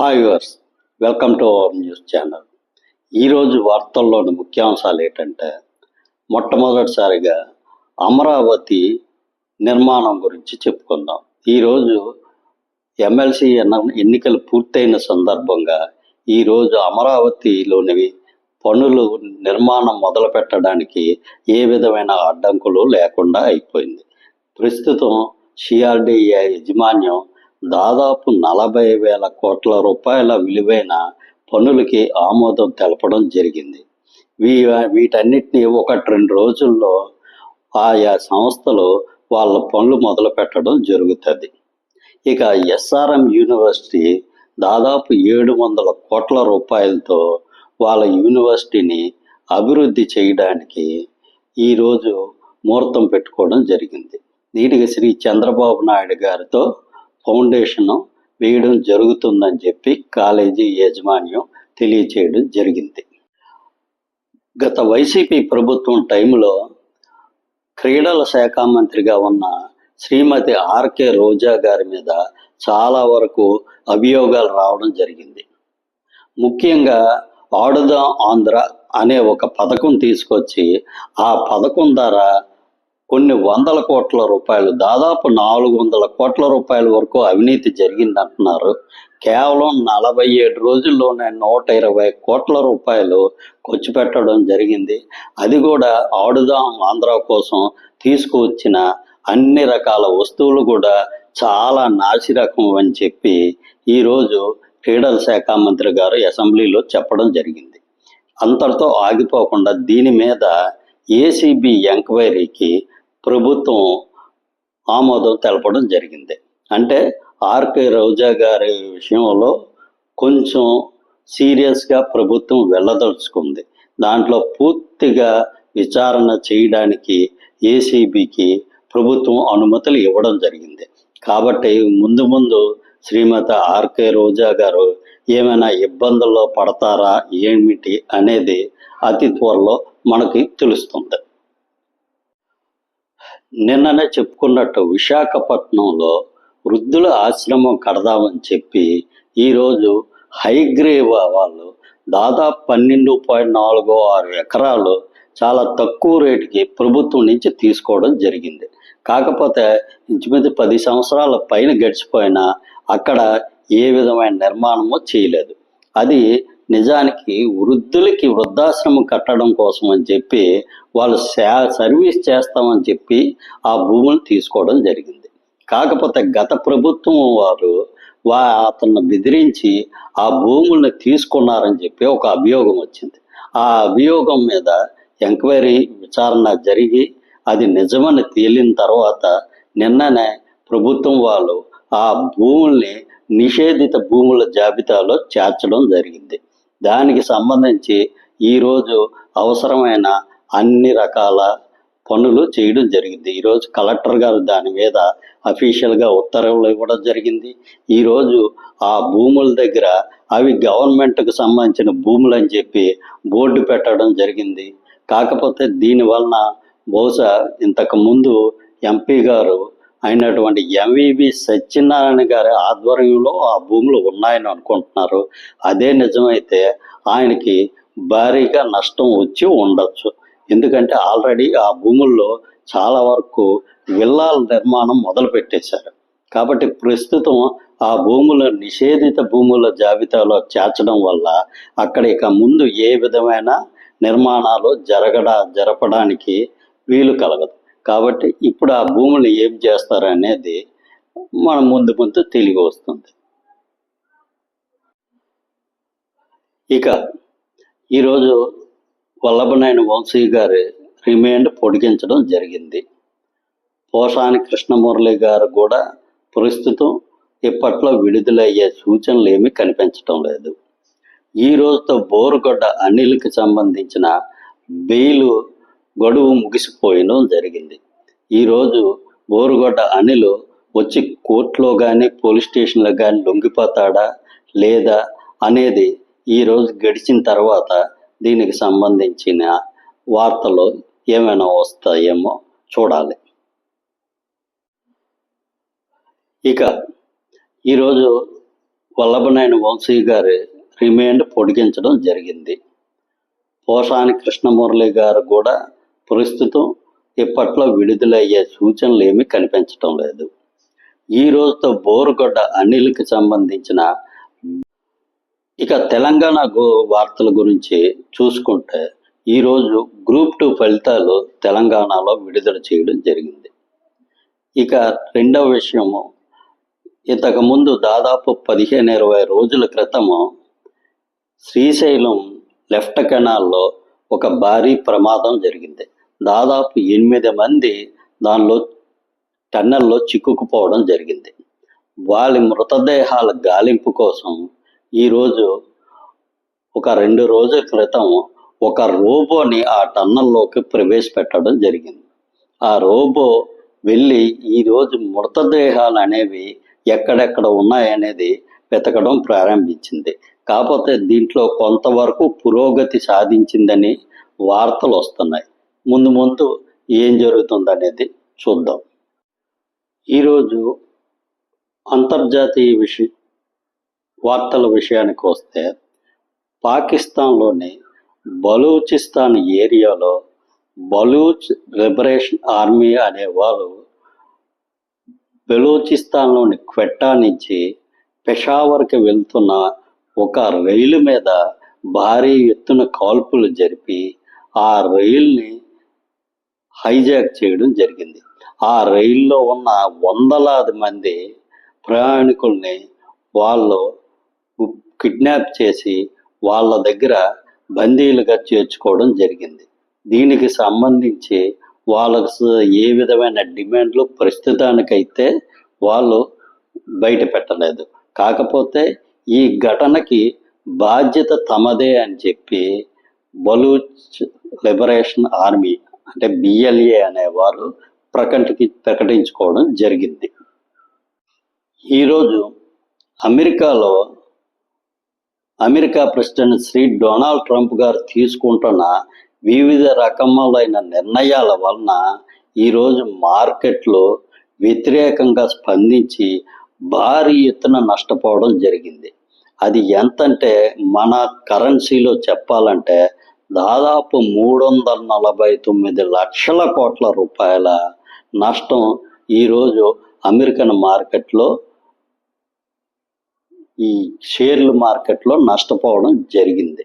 Hi viewers welcome to our news channel ఈరోజు వార్తల్లోని ముఖ్యాంశాలు ఏంటంటే మొట్టమొదటిసారిగా అమరావతి నిర్మాణం గురించి చెప్పుకుందాం. ఈరోజు ఎమ్మెల్సీ ఎన్న- ఎన్నికలు పూర్తయిన సందర్భంగా ఈరోజు అమరావతిలోని పనులు నిర్మాణం మొదలు పెట్టడానికి ఏ విధమైన అడ్డంకులు లేకుండా అయిపోయింది. ప్రస్తుతం సిఆర్డిఏ యాజమాన్యం దాదాపు నలభై వేల కోట్ల రూపాయల విలువైన పనులకి ఆమోదం తెలపడం జరిగింది. వీ వీటన్నిటిని ఒకటి రెండు రోజుల్లో ఆయా సంస్థలు వాళ్ళ పనులు మొదలు పెట్టడం జరుగుతుంది. ఇక ఎస్ఆర్ఎం యూనివర్సిటీ దాదాపు ఏడు వందల కోట్ల రూపాయలతో వాళ్ళ యూనివర్సిటీని అభివృద్ధి చేయడానికి ఈరోజు ముహూర్తం పెట్టుకోవడం జరిగింది. దీనికి శ్రీ చంద్రబాబు నాయుడు గారితో ఫౌండేషన్ వేయడం జరుగుతుందని చెప్పి కాలేజీ యాజమాన్యం తెలియచేయడం జరిగింది. గత వైసీపీ ప్రభుత్వం టైంలో క్రీడల శాఖ మంత్రిగా ఉన్న శ్రీమతి ఆర్కే రోజా గారి మీద చాలా వరకు అభియోగాలు రావడం జరిగింది. ముఖ్యంగా ఆడుదాం ఆంధ్ర అనే ఒక పథకం తీసుకొచ్చి ఆ పథకం ద్వారా కొన్ని వందల కోట్ల రూపాయలు దాదాపు నాలుగు వందల కోట్ల రూపాయల వరకు అవినీతి జరిగిందంటున్నారు. కేవలం నలభై ఏడు రోజుల్లోనే నూట ఇరవై కోట్ల రూపాయలు ఖర్చు పెట్టడం జరిగింది. అది కూడా ఆడుదాం ఆంధ్ర కోసం తీసుకువచ్చిన అన్ని రకాల వస్తువులు కూడా చాలా నాసిరకం అని చెప్పి ఈరోజు క్రీడల శాఖ మంత్రి గారు అసెంబ్లీలో చెప్పడం జరిగింది. అంతటితో ఆగిపోకుండా దీని మీద ఏసీబీ ఎంక్వైరీకి ప్రభుత్వం ఆమోదం తెలపడం జరిగింది. అంటే ఆర్కే రోజా గారి విషయంలో కొంచెం సీరియస్గా ప్రభుత్వం వెళ్ళదలుచుకుంది. దాంట్లో పూర్తిగా విచారణ చేయడానికి ఏసీబీకి ప్రభుత్వం అనుమతులు ఇవ్వడం జరిగింది. కాబట్టి ముందు ముందు శ్రీమతి ఆర్కే రోజా గారు ఏమైనా ఇబ్బందుల్లో పడతారా ఏమిటి అనేది అతి త్వరలో మనకి తెలుస్తుంది. నిన్ననే చెప్పుకున్నట్టు విశాఖపట్నంలో వృద్ధుల ఆశ్రమం కడదామని చెప్పి ఈరోజు హైగ్రేవ్ వాళ్ళు దాదాపు పన్నెండు పాయింట్ నాలుగు ఆరు ఎకరాలు చాలా తక్కువ రేటుకి ప్రభుత్వం నుంచి తీసుకోవడం జరిగింది. కాకపోతే ఇంచుమించు పది సంవత్సరాల పైన గడిచిపోయినా అక్కడ ఏ విధమైన నిర్మాణము చేయలేదు. అది నిజానికి వృద్ధులకి వృద్ధాశ్రమం కట్టడం కోసం అని చెప్పి వాళ్ళు సే సర్వీస్ చేస్తామని చెప్పి ఆ భూములు తీసుకోవడం జరిగింది. కాకపోతే గత ప్రభుత్వం వారు వా అతను బెదిరించి ఆ భూముల్ని తీసుకున్నారని చెప్పి ఒక అభియోగం వచ్చింది. ఆ అభియోగం మీద ఎంక్వైరీ విచారణ జరిగి అది నిజమని తేలిన తర్వాత నిన్ననే ప్రభుత్వం వాళ్ళు ఆ భూముల్ని నిషేధిత భూముల జాబితాలో చేర్చడం జరిగింది. దానికి సంబంధించి ఈరోజు అవసరమైన అన్ని రకాల పనులు చేయడం జరిగింది. ఈరోజు కలెక్టర్ గారు దాని మీద అఫీషియల్గా ఉత్తర్వులు ఇవ్వడం జరిగింది. ఈరోజు ఆ భూముల దగ్గర అవి గవర్నమెంట్కు సంబంధించిన భూములు అని చెప్పి బోర్డు పెట్టడం జరిగింది. కాకపోతే దీని వలన బహుశా ఇంతకు ముందు ఎంపీ గారు అయినటువంటి ఎంవివి సత్యనారాయణ గారి ఆధ్వర్యంలో ఆ భూములు ఉన్నాయని అనుకుంటున్నారు. అదే నిజమైతే ఆయనకి భారీగా నష్టం వచ్చి ఉండొచ్చు. ఎందుకంటే ఆల్రెడీ ఆ భూముల్లో చాలా వరకు విల్లాల నిర్మాణం మొదలు పెట్టేశారు. కాబట్టి ప్రస్తుతం ఆ భూముల నిషేధిత భూముల జాబితాలో చేర్చడం వల్ల అక్కడ ఇక ముందు ఏ విధమైన నిర్మాణాలు జరగడ జరపడానికి వీలు కలగదు. కాబట్టి ఇప్పుడు ఆ భూములు ఏం చేస్తారు అనేది ముందు ముందు తెలివి వస్తుంది. ఇక ఈరోజు వల్లభనాయన వంశీ గారి రిమైండ్ పొడిగించడం జరిగింది. పోషాని కృష్ణమురళి గారు కూడా ప్రస్తుతం ఇప్పట్లో విడుదలయ్యే సూచనలు ఏమీ కనిపించడం లేదు. ఈ రోజుతో బోరుగొడ్డ అనిల్కి సంబంధించిన బెయిలు గడువు ముగిసిపోయడం జరిగింది. ఈరోజు బోరుగొడ్డ అనిలు వచ్చి కోర్టులో కానీ పోలీస్ స్టేషన్లో కానీ లొంగిపోతాడా లేదా అనేది ఈరోజు గడిచిన తర్వాత దీనికి సంబంధించిన వార్తలు ఏమైనా వస్తాయేమో చూడాలి. ఇక ఈరోజు వల్లభనాయుడు వంశీ గారి రిమైండ్ పొడిగించడం జరిగింది. పోషాని కృష్ణమురళి గారు కూడా ప్రస్తుతం ఇప్పట్లో విడుదలయ్యే సూచనలు ఏమీ కనిపించటం లేదు. ఈ రోజుతో బోరుగొడ్డ అనిల్కి సంబంధించిన ఇక తెలంగాణ వార్తల గురించి చూసుకుంటే ఈరోజు గ్రూప్ టూ ఫలితాలు తెలంగాణలో విడుదల చేయడం జరిగింది. ఇక రెండవ విషయము ఇంతకుముందు దాదాపు పదిహేను ఇరవై రోజుల క్రితము శ్రీశైలం లెఫ్ట్ కెనాల్లో ఒక భారీ ప్రమాదం జరిగింది. దాదాపు ఎనిమిది మంది దానిలో టన్నెల్లో చిక్కుకుపోవడం జరిగింది. వాళ్ళ మృతదేహాల గాలింపు కోసం ఈరోజు ఒక రెండు రోజుల క్రితం ఒక రోబోని ఆ టన్నల్లోకి ప్రవేశపెట్టడం జరిగింది. ఆ రోబో వెళ్ళి ఈరోజు మృతదేహాలు అనేవి ఎక్కడెక్కడ ఉన్నాయనేది వెతకడం ప్రారంభించింది. కాకపోతే దీంట్లో కొంతవరకు పురోగతి సాధించిందని వార్తలు వస్తున్నాయి. ముందు ముందు ఏం జరుగుతుందనేది చూద్దాం. ఈరోజు అంతర్జాతీయ విషయ వార్తల విషయానికి వస్తే పాకిస్తాన్లోని బలూచిస్తాన్ ఏరియాలో బలూచ్ లిబరేషన్ ఆర్మీ అనే వాళ్ళు బెలూచిస్తాన్లోని క్వెట్టా నుంచి పెషావర్కి వెళ్తున్న ఒక రైలు మీద భారీ ఎత్తున కాల్పులు జరిపి ఆ రైల్ని హైజాక్ చేయడం జరిగింది. ఆ రైల్లో ఉన్న వందలాది మంది ప్రయాణికుల్ని వాళ్ళు కిడ్నాప్ చేసి వాళ్ళ దగ్గర బందీలుగా చేర్చుకోవడం జరిగింది. దీనికి సంబంధించి వాళ్ళకు ఏ విధమైన డిమాండ్లు ప్రస్తుతానికైతే వాళ్ళు బయట పెట్టలేదు. కాకపోతే ఈ ఘటనకి బాధ్యత తమదే అని చెప్పి బలూచ్ లిబరేషన్ ఆర్మీ అంటే బిఎల్ఏ అనేవారు ప్రకటికి ప్రకటించుకోవడం జరిగింది. ఈరోజు అమెరికాలో America president Shri Donald Trump garu తీసుకుంటున్న వివిధ రకములైన నిర్ణయాల వలన ఈరోజు మార్కెట్లో వ్యతిరేకంగా స్పందించి భారీ ఎత్తున నష్టపోవడం జరిగింది. అది ఎంతంటే మన కరెన్సీలో చెప్పాలంటే దాదాపు మూడు వందల నలభై తొమ్మిది లక్షల కోట్ల రూపాయల నష్టం ఈరోజు అమెరికన్ మార్కెట్లో ఈ షేర్ల మార్కెట్లో నష్టపోవడం జరిగింది.